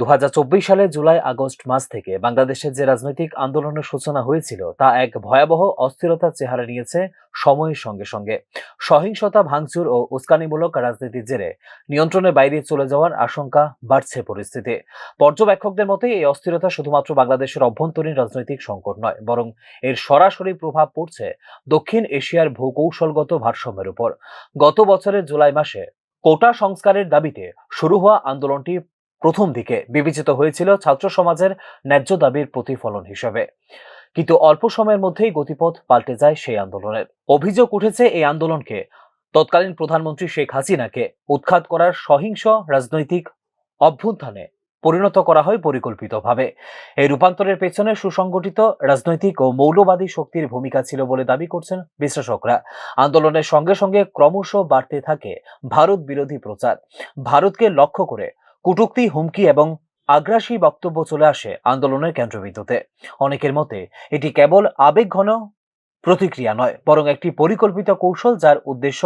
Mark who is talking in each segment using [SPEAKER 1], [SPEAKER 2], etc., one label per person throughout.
[SPEAKER 1] দু সালের জুলাই, আগস্ট মাস থেকে বাংলাদেশের যে রাজনৈতিক আন্দোলনের সূচনা হয়েছিল, তা এক ভয়াবহ অস্থিরতার চেহারা নিয়েছে সময়ের সঙ্গে সঙ্গে। সহিংসতা, ভাঙচুর ও উস্কানিমূলক রাজনীতির জেরে নিয়ন্ত্রণের বাইরে চলে যাওয়ার আশঙ্কা বাড়ছে পরিস্থিতি। পর্যবেক্ষকদের মতে, এই অস্থিরতা শুধুমাত্র বাংলাদেশের অভ্যন্তরীণ রাজনৈতিক সংকট নয়, বরং এর সরাসরি প্রভাব পড়ছে দক্ষিণ এশিয়ার ভূকৌশলগত ভারসাম্যের উপর। গত বছরের জুলাই মাসে কোটা সংস্কারের দাবিতে শুরু হওয়া আন্দোলনটি প্রথম দিকে বিবেচিত হয়েছিল ছাত্র সমাজের ন্যায্য দাবির প্রতিফলন হিসেবে। কিন্তু অল্প সময়ের মধ্যেই গতিপথ পাল্টে যায় সেই আন্দোলনের। অভিযোগ উঠেছে এই আন্দোলনকে তৎকালীন প্রধানমন্ত্রী শেখ হাসিনাকে উৎখাত করার সহিংস রাজনৈতিক অভ্যুত্থানে পরিণত করা হয় পরিকল্পিতভাবে। এই রূপান্তরের পেছনে সুসংগঠিত রাজনৈতিক ও মৌলবাদী শক্তির ভূমিকা ছিল বলে দাবি করছেন বিশ্লেষকরা। আন্দোলনের সঙ্গে সঙ্গে ক্রমশ বাড়তে থাকে ভারত বিরোধী প্রচার। ভারতকে লক্ষ্য করে কটূক্তি, হুমকি এবং আগ্রাসী বক্তব্য চলে আসে আন্দোলনের কেন্দ্রবিন্দুতে। অনেকের মতে, এটি কেবল আবেগঘন প্রতিক্রিয়া নয়, বরং একটি পরিকল্পিত কৌশল যার উদ্দেশ্য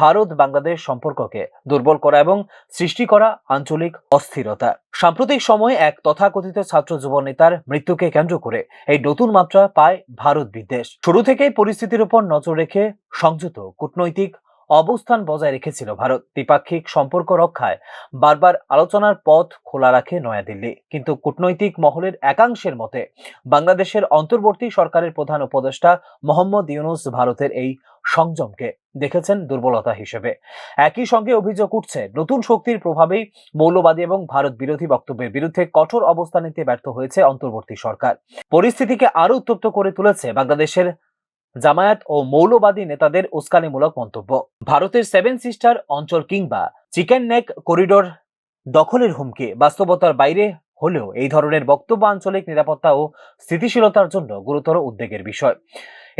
[SPEAKER 1] ভারত বাংলাদেশ সম্পর্ককে দুর্বল করা এবং সৃষ্টি করা আঞ্চলিক অস্থিরতা। সাম্প্রতিক সময়ে এক তথাকথিত ছাত্র যুব নেতার মৃত্যুকে কেন্দ্র করে এই নতুন মাত্রা পায় ভারত বিদ্বেষ। শুরু থেকেই পরিস্থিতির উপর নজর রেখে সংযত কূটনৈতিক অবস্থান বজায় রেখেছিল ভারত। দ্বিপাক্ষিক সম্পর্ক রক্ষায় বারবার আলোচনার পথ খোলা রাখে নয়াদিল্লি। কিন্তু কূটনৈতিক মহলের একাংশের মতে, বাংলাদেশের অন্তর্বর্তী সরকারের প্রধান উপদেষ্টা মোহাম্মদ ইউনুস ভারতের এই সংযমকে দেখেছেন দুর্বলতা হিসেবে। একই সঙ্গে অভিযোগ উঠছে, নতুন শক্তির প্রভাবেই মৌলবাদী এবং ভারত বিরোধী বক্তব্যের বিরুদ্ধে কঠোর অবস্থান নিতে ব্যর্থ হয়েছে অন্তর্বর্তী সরকার। পরিস্থিতিকে আরও উত্তপ্ত করে তুলেছে বাংলাদেশের জামায়াত ও মৌলবাদী নেতাদের উস্কানিমূলক মন্তব্য। ভারতের সেভেন সিস্টার অঞ্চল কিংবা চিকেন নেক করিডোর দখলের হুমকি বাস্তবতার বাইরে হলেও এই ধরনের বক্তব্য আঞ্চলিক নিরাপত্তা ও স্থিতিশীলতার জন্য গুরুতর উদ্বেগের বিষয়।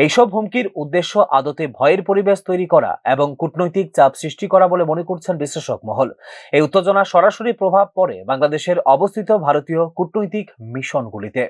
[SPEAKER 1] এইসব হুমকির উদ্দেশ্য আদতে ভয়ের পরিবেশ তৈরি করা এবং কূটনৈতিক চাপ সৃষ্টি করা বলে মনে করছেন বিশ্লেষক মহল। এই উত্তেজনা সরাসরি প্রভাব পড়ে বাংলাদেশের অবস্থিত ভারতীয় কূটনৈতিক মিশনগুলিতে।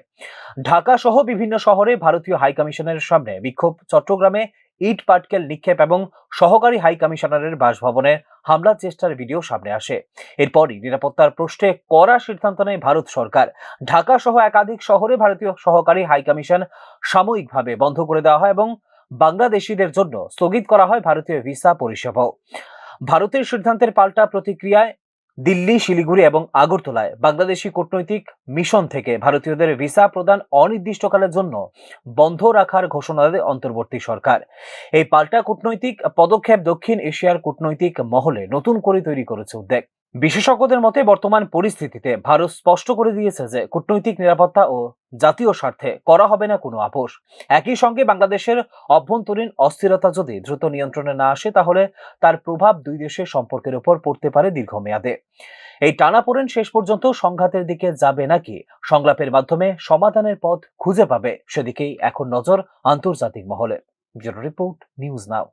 [SPEAKER 1] ঢাকা সহ বিভিন্ন শহরে ভারতীয় হাই কমিশনের সামনে বিক্ষোভ, চট্টগ্রামে ইট পাটকেল নিক্ষেপ এবং সহকারী হাই কমিশনারের বাসভবনে হামলার চেষ্টার ভিডিও সামনে আসে। এরপরই নিরাপত্তার প্রশ্নে কড়া সিদ্ধান্ত নেয় ভারত সরকার। ঢাকা সহ একাধিক শহরে ভারতীয় সহকারী হাই কমিশন সাময়িকভাবে বন্ধ করে দেওয়া হয় এবং বাংলাদেশিদের জন্য স্থগিত করা হয় ভারতীয় ভিসা পরিষেবাও। ভারতের সিদ্ধান্তের পাল্টা প্রতিক্রিয়ায় দিল্লি, শিলিগুড়ি এবং আগরতলায় বাংলাদেশি কূটনৈতিক মিশন থেকে ভারতীয়দের ভিসা প্রদান অনির্দিষ্টকালের জন্য বন্ধ রাখার ঘোষণা দেয় অন্তর্বর্তী সরকার। এই পাল্টা কূটনৈতিক পদক্ষেপ দক্ষিণ এশিয়ার কূটনৈতিক মহলে নতুন করে তৈরি করেছে উদ্বেগ বিশেষজ্ঞদের মতে বর্তমান পরিস্থিতিতে ভারত স্পষ্ট করে দিয়েছে যে কূটনৈতিক নিরাপত্তা ও জাতীয় স্বার্থে করা হবে না কোনো আপোষ। একই সঙ্গে বাংলাদেশের অভ্যন্তরীণ অস্থিরতা যদি দ্রুত নিয়ন্ত্রণে না আসে, তাহলে তার প্রভাব দুই দেশের সম্পর্কের উপর পড়তে পারে দীর্ঘমেয়াদে। এই টানাপোড়েন শেষ পর্যন্ত সংঘাতের দিকে যাবে নাকি? সংলাপের মাধ্যমে সমাধানের পথ খুঁজে পাবে সেদিকেই এখন নজর আন্তর্জাতিক মহলে। Report, news now.